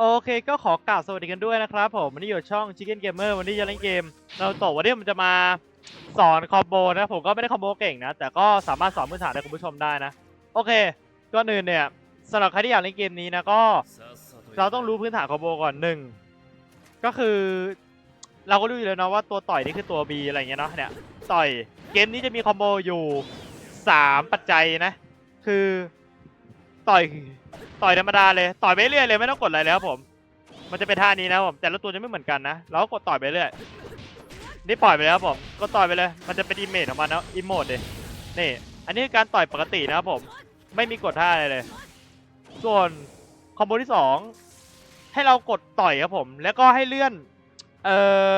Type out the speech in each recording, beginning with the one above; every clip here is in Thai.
โอเคก็ขอกล่าวสวัสดีกันด้วยนะครับผมวันนี้อยู่ช่อง Chicken Gamer วันนี้จะเล่นเกมเราโตะวันนี้ผมจะมาสอนคอมโบนะผมก็ไม่ได้คอมโบเก่งนะ แต่ก็สามารถสอนพื้นฐานให้คุณผู้ชมได้นะ โอเคก่อนอื่นเนี่ยสำหรับใครที่อยากเล่นเกมนี้นะก็ เราต้องรู้พื้นฐานคอมโบก่อนหนึ่งก็คือ เราก็รู้อยู่แล้วนะว่าตัวต่อยนี่คือตัว B อะไรเงี้ยเนาะเนี่ยต่อยเกมนี้จะมีคอมโบอยู่สามปัจจัยนะ คือ ต่อยต่อยธรรมดาเลยต่อยไปเรื่อยเลยไม่ต้องกดอะไรเลยครับผม มันจะเป็นท่านี้นะผมแต่ละตัวจะไม่เหมือนกันนะเราก็กดต่อยไปเรื่อยนี่ปล่อยไปแล้วครับผมก็ต่อยไปเลย มันจะเป็นอิมเมจของมันนะอิมโมดเลยนี่ อันนี้คือการต่อยปกตินะครับผม ไม่มีกดท่าอะไรเลย ส่วนคอมโบที่สองให้เรากดต่อยครับผม แล้วก็ให้เลื่อนเอ่อ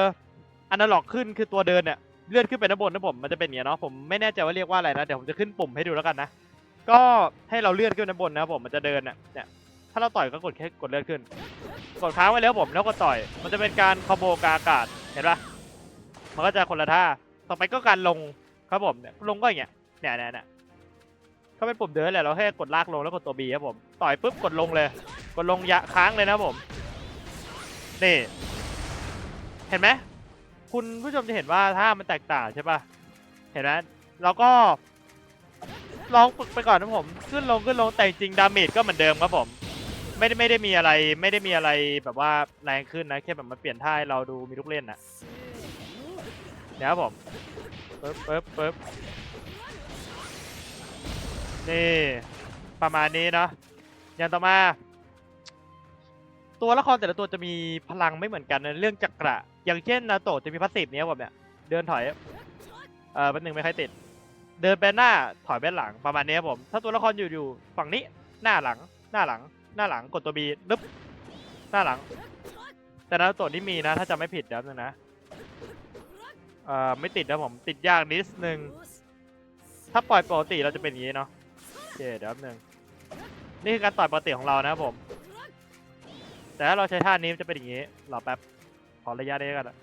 อนาล็อกขึ้นคือตัวเดินเนี่ยเลื่อนขึ้นไปด้านบนนะผมมันจะเป็นอย่างเงี้เนาะผมไม่แน่ใจว่าเรียกว่าอะไรนะเดี๋ยวผมจะขึ้นปุ่มให้ดูแล้วกันนะ ก็ให้เราเลื่อนขึ้นด้านบนนะครับผมมันจะเดินน่ะเนี่ยถ้าเราต่อยก็กดแค่กดเลื่อนขึ้น กดค้างไว้แล้วผมแล้วก็ต่อย มันจะเป็นการคอมโบกาอากาศเห็นปะมันก็จะคนละท่าต่อไปก็การลงครับผมเนี่ยลงก็อย่างเงี้ยเนี่ยเนี่ยเนี่ยก็เป็นปุ่มเดินแหละเราแค่กดลากลงแล้วกดตัว B ครับผมต่อยปุ๊บกดลงเลย กดลงยะค้างเลยนะผมนี่ เห็นไหมคุณผู้ชมจะเห็นว่าท่ามันแตกต่างใช่ปะเห็นไหมเราก็ ลองฝึกไปก่อนนะผม ขึ้นลงขึ้นลงแต่จริงดาเมจก็เหมือนเดิมครับผม ไม่ได้ไม่ได้มีอะไรไม่ได้มีอะไรแบบว่าแรงขึ้นนะแค่แบบมันเปลี่ยนท่าให้เราดูมีลูกเล่นนะเดี๋ยวครับผมปึ๊บปึ๊บปึ๊บนี่ประมาณนี้เนาะอย่างต่อมา ตัวละครแต่ละตัวจะมีพลังไม่เหมือนกันในเรื่องจักระ อย่างเช่นนาโตะจะมีพาสซีฟเนี้ยผมเนี่ยเดินถอยเออเป็นหนึ่งไม่ใค่อยติด เดินไปหน้าถอยไปหลังประมาณนี้ครับผม ถ้าตัวละครอยู่อยู่ฝั่งนี้หน้าหลัง หน้าหลัง หน้าหลังกดตัวบีนึบหน้าหลัง แต่นาโตะนี่มีนะ ถ้าจำไม่ผิดเดี๋ยวนึงนะเอ่อไม่ติดนะผมติดยากนิดนึงถ้าปล่อยปกติเราจะเป็นอย่างนี้เนาะโอเคเดี๋ยวนึงนี่คือการต่อยปกติของเรานะครับผม แต่ถ้าเราใช้ท่านี้จะเป็นอย่างนี้รอแป๊บขอระยะได้กันอะ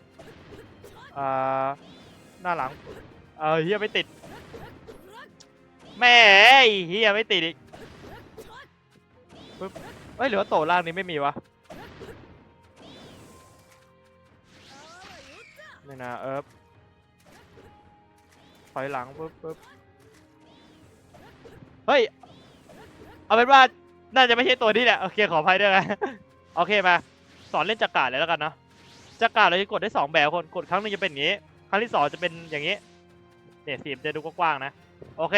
เอ่อหน้าหลังเออเฮียไม่ติด แม่ไอ้เฮียไม่ติดอีกปึ๊บเอ้ยหรือว่าโตล่างนี้ไม่มีวะนี่นะเอิบถอยหลังปึ๊บปึ๊บเฮ้ย เอาเป็นว่าน่าจะไม่ใช่ตัวนี้แหละ โอเค ขออภัยด้วยนะโอเคมา สอนเล่นจักราเลยแล้วกันเนาะจักราเราจะกดได้สองแบบคน กดครั้งหนึงจะเป็นอย่างนี้ ครั้งที่สองจะเป็นอย่างนี้ เนี่ยสีมจะดูกว้างๆนะ โอเค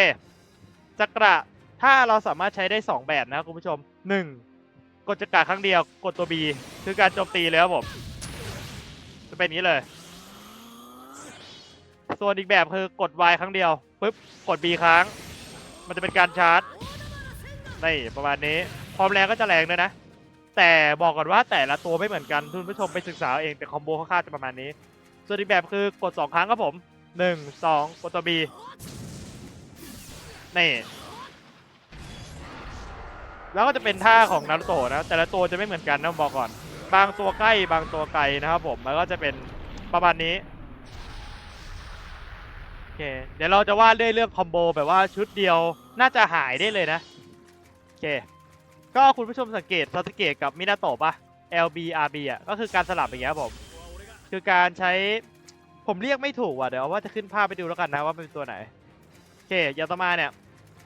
จักระถ้าเราสามารถใช้ได้ 2 แบบนะครับคุณผู้ชม 1. กดจักระครั้งเดียว กดตัว B คือการโจมตีเลยครับผม จะเป็นอย่างนี้เลย ส่วนอีกแบบคือกด Y ครั้งเดียวปุ๊บกด B ครั้งมันจะเป็นการชาร์จนี่ประมาณนี้ความแรงก็จะแรงด้วยนะ แต่บอกก่อนว่าแต่ละตัวไม่เหมือนกันคุณผู้ชมไปศึกษาเองแต่คอมโบคร่าวๆจะประมาณนี้ ส่วนอีกแบบคือกด 2 ครั้งครับผม 1 2 กดตัว B นี่แล้วก็จะเป็นท่าของนารูโตะนะ แต่ละตัวจะไม่เหมือนกันนะบอกก่อน บางตัวใกล้บางตัวไกลนะครับผมแล้วก็จะเป็นประมาณนี้โอเคเดี๋ยวเราจะวาดด้วยเรื่องคอมโบแบบว่าชุดเดียวน่าจะหายได้เลยนะโอเค ก็คุณผู้ชมสังเกตซาสเกะกับมินาโตะปะ LB RB อะก็คือการสลับอย่างเงี้ยผม คือการใช้ผมเรียกไม่ถูกว่ะเดี๋ยวว่าจะขึ้นภาพไปดูแล้วกันนะว่าเป็นตัวไหนโอเคยาตมาเนี่ย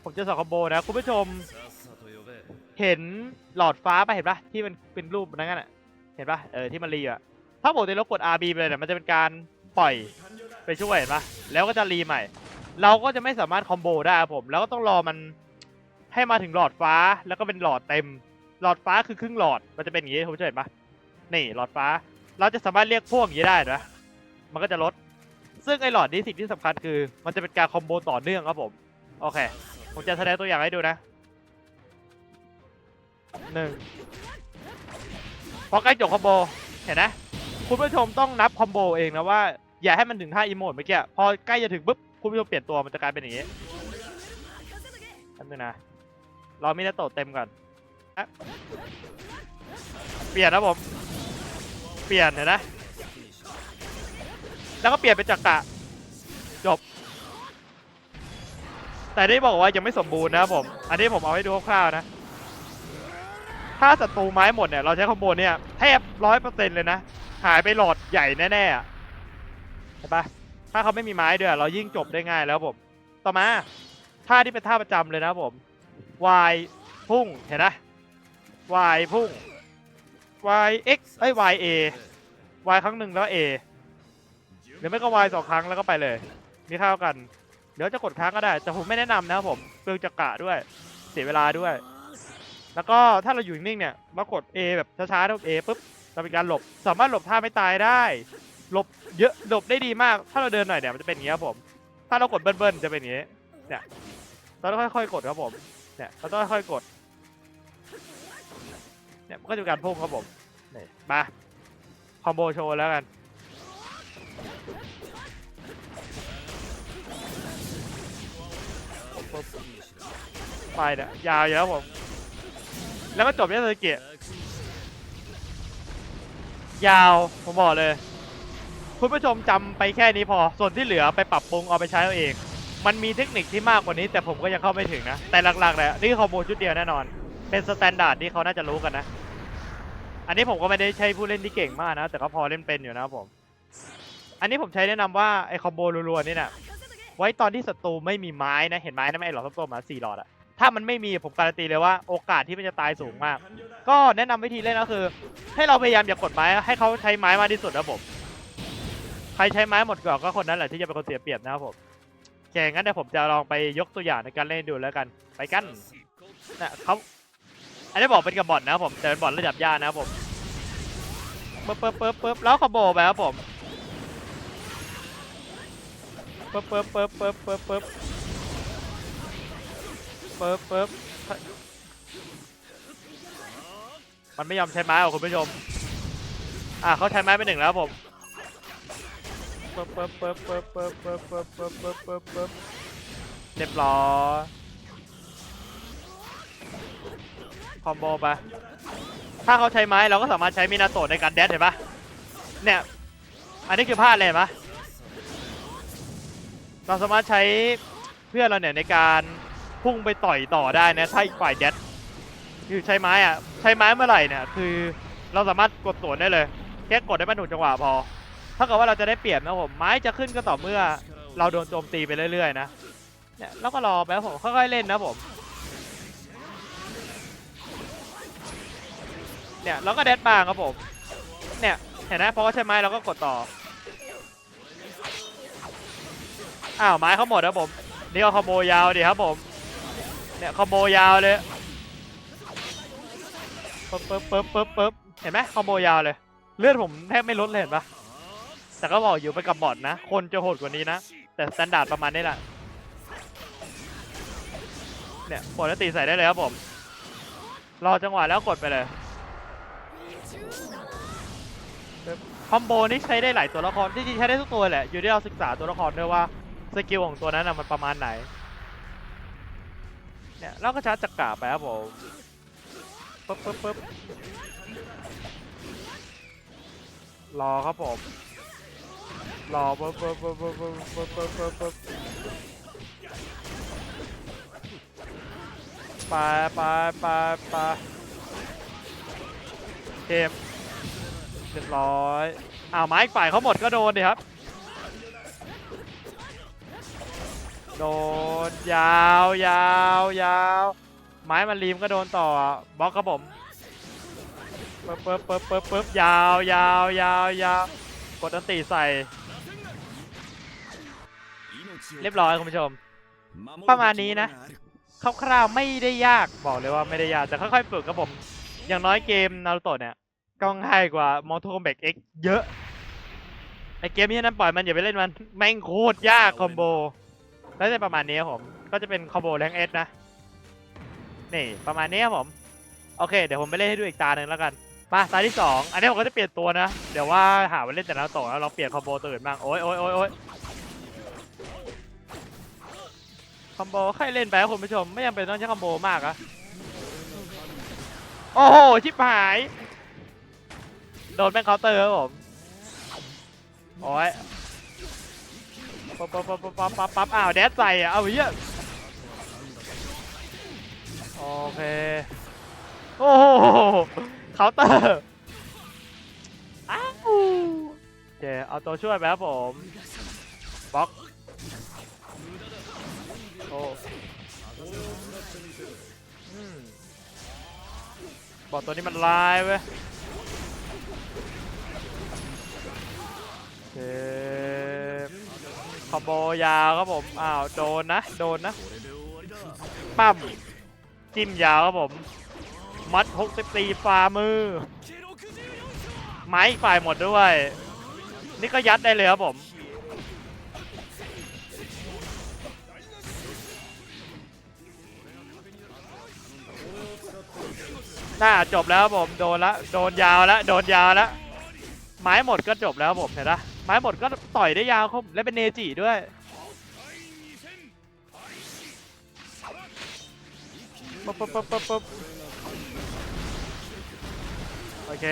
ผมจะสอนคอมโบนะคุณผู้ชม เห็นหลอดฟ้าปะเห็นปะที่มันเป็นรูปนั้นอะเห็นปะเออที่มันรีอะถ้าปกติเรากด RB ไปเลยเนี่ยมันจะเป็นการปล่อยไปช่วยเห็นปะแล้วก็จะรีใหม่ เราก็จะไม่สามารถคอมโบได้ครับผม แล้วก็ต้องรอมันให้มาถึงหลอดฟ้าแล้วก็เป็นหลอดเต็ม หลอดฟ้าคือครึ่งหลอดมันจะเป็นอย่างนี้คุณผู้ชมเห็นปะนี่หลอดฟ้าเราจะสามารถเรียกพวกอย่างนี้ได้นะมันก็จะลด ซึ่งไอ้หลอดนี้สิ่งที่สำคัญคือ มันจะเป็นการคอมโบต่อเนื่องครับผม โอเค ผมจะแสดงตัวอย่างให้ดูนะหนึ่งพอใกล้จบคอมโบเห็นนะคุณผู้ชมต้องนับคอมโบเองนะว่าอย่าให้มันถึงท่าอีโมดเมื่อกี้พอใกล้จะถึงปุ๊บคุณผู้ชมเปลี่ยนตัวมันจะกลายเป็นอย่างนี้แป๊บนึงนะเราไม่ได้โตะเต็มก่อนเปลี่ยนนะผม เปลี่ยนเห็นนะ แล้วก็เปลี่ยนเป็นจักระจบ แต่ได้บอกว่ายังไม่สมบูรณ์นะครับผม อันนี้ผมเอาให้ดูคร่าวๆนะ ถ้าศัตรูไม้หมดเนี่ย เราใช้คอมโบเนี่ยแทบร้อยเปอร์เซ็นต์เลยนะ หายไปหลอดใหญ่แน่ๆอะเห็นปะถ้าเขาไม่มีไม้ด้วยเรายิ่งจบได้ง่ายแล้วผม ต่อมาท่าที่เป็นท่าประจำเลยนะครับผม Y พุ่งเห็นนะ Y พุ่ง Y X เอ้ย Y A Y ครั้งหนึ่งแล้ว A หรือไม่ก็ Y สองครั้งแล้วก็ไปเลย มีเท่ากัน เดี๋ยวจะกดค้างก็ได้ แต่ผมไม่แนะนำนะครับผมเปลืองจักระด้วย เสียเวลาด้วย แล้วก็ถ้าเราอยู่นิ่งๆเนี่ยเรากด A แบบช้าๆนะ A ปุ๊บเราเป็นการหลบ สามารถหลบท่าไม่ตายได้ หลบเยอะหลบได้ดีมาก ถ้าเราเดินหน่อยเนี่ยมันจะเป็นอย่างนี้ครับผม ถ้าเรากดเบิ้ลๆจะเป็นอย่างนี้เนี่ยเราต้องค่อยๆกดครับผมเนี่ยเราต้องค่อยๆกดเนี่ยก็จะเป็นการพุ่งครับผมนี่มาคอมโบโชว์แล้วกัน ปุ๊บไปเนี่ยยาวอยู่แล้วผม แล้วก็จบที่สเกตยาวผมบอกเลย คุณผู้ชมจำไปแค่นี้พอ ส่วนที่เหลือไปปรับปรุงเอาไปใช้เอาเอง มันมีเทคนิคที่มากกว่านี้ แต่ผมก็ยังเข้าไม่ถึงนะ แต่หลักๆเลยนี่คอมโบชุดเดียวแน่นอน เป็นสแตนดาร์ดที่เขาน่าจะรู้กันนะ อันนี้ผมก็ไม่ได้ใช้ผู้เล่นที่เก่งมากนะ แต่ก็พอเล่นเป็นอยู่นะผม อันนี้ผมใช้แนะนำว่าไอ้คอมโบรัวๆนี่น่ะ ไว้ตอนที่ศัตรูไม่มีไม้นะ เห็นไม้นะไม่ไอหลอดส้มๆมาสี่หลอดอะถ้ามันไม่มีผมการันตีเลยว่าโอกาสที่มันจะตายสูงมาก ก็แนะนำวิธีเล่นก็คือ ให้เราพยายามอย่ากดไม้ให้เขาใช้ไม้มากที่สุดนะผมใครใช้ไม้หมดก่อนก็คนนั้นแหละที่จะเป็นคนเสียเปรียบนะครับผมโอเคงั้นเดี๋ยวผมจะลองไปยกตัวอย่างในการเล่นดูแล้วกัน ไปกันนะเขาอันนี้บอกเป็นกับบอทนะครับผมแต่เป็นบอทระดับยากนะครับผมปึ๊บปึ๊บปึ๊บปึ๊บแล้วคอโบไปครับผม ปึ๊บปึ๊บปึ๊บปึ๊บปึ๊บปึ๊บปึ๊บปึ๊บมันไม่ยอมใช้ไม้หรอกคุณผู้ชม อะเขาใช้ไม้ไปหนึ่งแล้วผมปึ๊บปึ๊บปึ๊บปึ๊บปึ๊บปึ๊บปึ๊บปึ๊บปึ๊บปึ๊บปึ๊บเรียบร้อยคอมโบไปถ้าเขาใช้ไม้เราก็สามารถใช้มินาโตะในการแดดเห็นปะเนี่ย อันนี้คือพลาดเลยเห็นปะ เราสามารถใช้เพื่อนเราเนี่ยในการพุ่งไปต่อยต่อได้นะถ้าอีกฝ่ายแดดคือใช้ไม้อะใช้ไม้เมื่อไหร่เนี่ยคือเราสามารถกดสวนได้เลยแค่กดได้ไม่ถูกจังหวะพอถ้าเกิดว่าเราจะได้เปรียบนะผมไม้จะขึ้นก็ต่อเมื่อเราโดนโจมตีไปเรื่อยๆนะเนี่ยแล้วก็รอไปผมค่อยๆเล่นนะผมเนี่ยเราก็แดดบางครับผมเนี่ยเห็นไหมพอเขาใช้ไม้เราก็กดต่อ อ้าวไม้เขาหมดครับผมนี่ก็คอมโบยาวดิครับผมเนี่ยคอมโบยาวเลยปึ๊บปึ๊บปึ๊บปึ๊บปึ๊บเห็นไหมคอมโบยาวเลยเลือดผมแทบไม่ลดเลยเห็นปะแต่ก็บอกอยู่ไปกับบอทนะ คนจะโหดกว่านี้นะ แต่สแตนดาร์ดประมาณนี้แหละเนี่ยกดแล้วตีใส่ได้เลยครับผมรอจังหวะแล้วกดไปเลยคอมโบนี่ใช้ได้หลายตัวละครจริงๆใช้ได้ทุกตัวแหละอยู่ที่เราศึกษาตัวละครด้วยว่า สกิลของตัวนั้นนะมันประมาณไหน เนี่ยเราก็ชาร์จจักราไปครับผมปึ๊บปึ๊บปึ๊บรอครับผม รอปึ๊บปึ๊บปึ๊บปึ๊บปึ๊บปึ๊บปึ๊บปึ๊บปึ๊บไปไปไปไปเกมเรียบร้อยอ้าวไม้ฝ่ายเขาหมดก็โดนดิครับ โดนยาวยาวยาวไม้มันรีมก็โดนต่อบล็อกครับผมปึ๊บปึ๊บปึ๊บปึ๊บปึ๊บยาวยาวยาวยาวกดอันตีใส่ เรียบร้อยคุณผู้ชม ประมาณนี้นะคร่าวๆไม่ได้ยากบอกเลยว่าไม่ได้ยากแต่ค่อยๆฝึกครับผม อย่างน้อยเกมนารูโตะเนี่ยก็ง่ายกว่า Mortal Kombat X เยอะไอเกมนี้นั้นปล่อยมันอย่าไปเล่นมัน แม่งโคตรยากคอมโบ แล้วจะประมาณนี้ครับผม ก็จะเป็นคอมโบแรงเอสนะ นี่ประมาณนี้ครับผม โอเค เดี๋ยวผมไปเล่นให้ดูอีกตาหนึ่งแล้วกันมาตาที่สองอันนี้ผมก็จะเปลี่ยนตัวนะ เดี๋ยวว่าหาว่าเล่นแต่ละต่อแล้วลองเปลี่ยนคอมโบตัวอื่นบ้าง โอ้ยโอ้ยโอ้ยโอ้ยคอมโบใครเล่นไปครับคุณผู้ชม ไม่จำเป็นต้องใช้คอมโบมากอะโอ้โห ชิบหาย โดนแม่งเคาน์เตอร์ครับผม โอ้ย ปั๊บปั๊บปั๊บปั๊บปั๊บปั๊บอ้าวแดดใส่อะเอาเหี้ยโอเคโอ้โหเคาน์เตอร์อ้าวเคเอาตัวช่วยไปครับผมบล็อกโอ้บอกตัวนี้มันลายเว้ยโอเค คอมโบยาวครับผม อ้าว โดนนะ โดนนะ ปั๊มจิ้มยาวครับผม มัด60ตีฝ่ามือ ไม้ฝ่ายหมดด้วย นี่ก็ยัดได้เลยครับผม น่าจบแล้วครับผม โดนละ โดนยาวแล้วโดนยาวแล้วไม้หมดก็จบแล้วครับผมเห็นปะ ม้หมดก็ต่อยได้ยาวครับและเป็นเนจิด้วยปุ๊บปุ๊บปุ๊บปุ๊บปุ๊บโอเค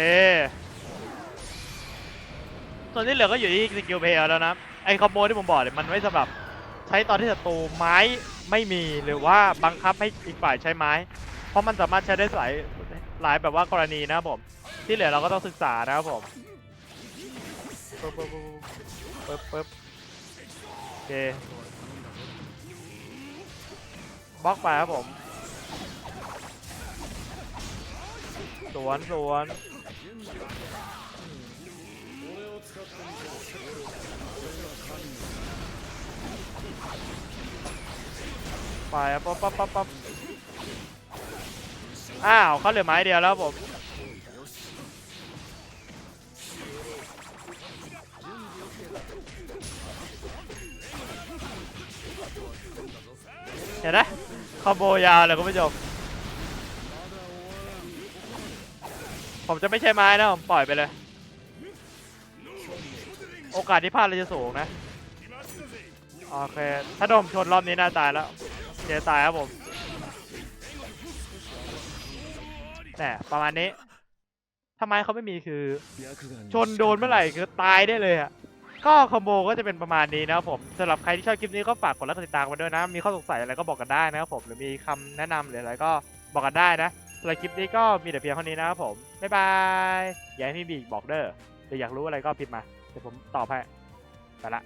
ส่วนที่เหลือก็อยู่ที่สกิลเพลแล้วนะ ไอคอมโบที่ผมบอกเนี่ยมันไม่สำหรับใช้ตอนที่ศัตรูไม้ไม่มีหรือว่าบังคับให้อีกฝ่ายใช้ไม้ เพราะมันสามารถใช้ได้หลายหลายแบบว่ากรณีนะครับผม ที่เหลือเราก็ต้องศึกษานะครับผม ปึ๊บปึ๊บปึ๊บปึ๊บปึ๊บโอเคบล็อกไปครับผม สวนสวนไปปั๊บปั๊บปั๊บปั๊บอ้าวเขาเหลือไม้เดียวแล้วผม เห็นไหมคอมโบยาวเลยคุณผู้ชมผมจะไม่ใช้ไม้นะผมปล่อยไปเลย โอกาสที่พลาดเราจะสูงนะ โอเค ถ้าโดมชนรอบนี้น่าตายแล้วเจตายครับผมแหมประมาณนี้ทำไมเขาไม่มีคือ ชนโดนเมื่อไหร่คือตายได้เลยอะ ก็คอมโบก็จะเป็นประมาณนี้นะครับผมสำหรับใครที่ชอบคลิปนี้ก็ฝากกดไลค์กดติดตามกันด้วยนะ มีข้อสงสัยอะไรก็บอกกันได้นะครับผมหรือมีคำแนะนำหรืออะไรก็บอกกันได้นะสำหรับคลิปนี้ก็มีแต่เพียงเท่านี้นะครับผมบ๊ายบายอยากให้พี่บีบอกเด้อหรืออยากรู้อะไรก็พิมพ์มาเดี๋ยวผมตอบให้ไปละ